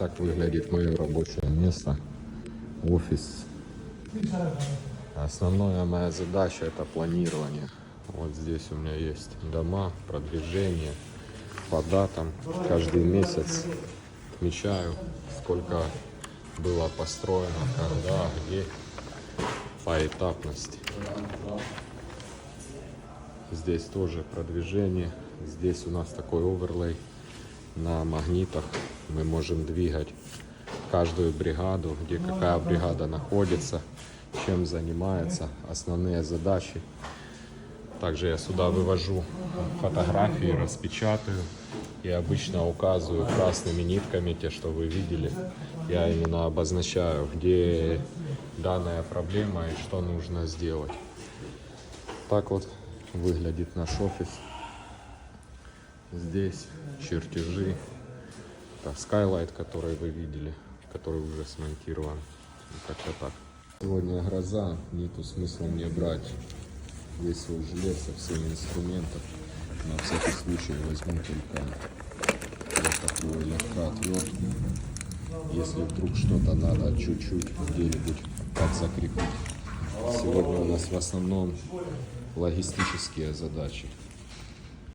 Так выглядит мое рабочее место, офис. Основная моя задача это планирование. Вот здесь у меня есть дома, продвижение по датам. Каждый месяц отмечаю, сколько было построено, когда, где, по этапности. Здесь тоже продвижение. Здесь у нас такой оверлей на магнитах. Мы можем двигать каждую бригаду, где какая бригада находится, чем занимается, основные задачи. Также я сюда вывожу фотографии, распечатаю и обычно указываю красными нитками, те, что вы видели. Я именно обозначаю, где данная проблема и что нужно сделать. Так вот выглядит наш офис. Здесь чертежи. Это Skylight, который вы видели, который уже смонтирован. Как-то так. Сегодня гроза, нету смысла мне брать весь свой жилет со всеми инструментами. На всякий случай возьму только вот такую легкоотвертку. Если вдруг что-то надо чуть-чуть где-нибудь закрепить. Сегодня у нас в основном логистические задачи.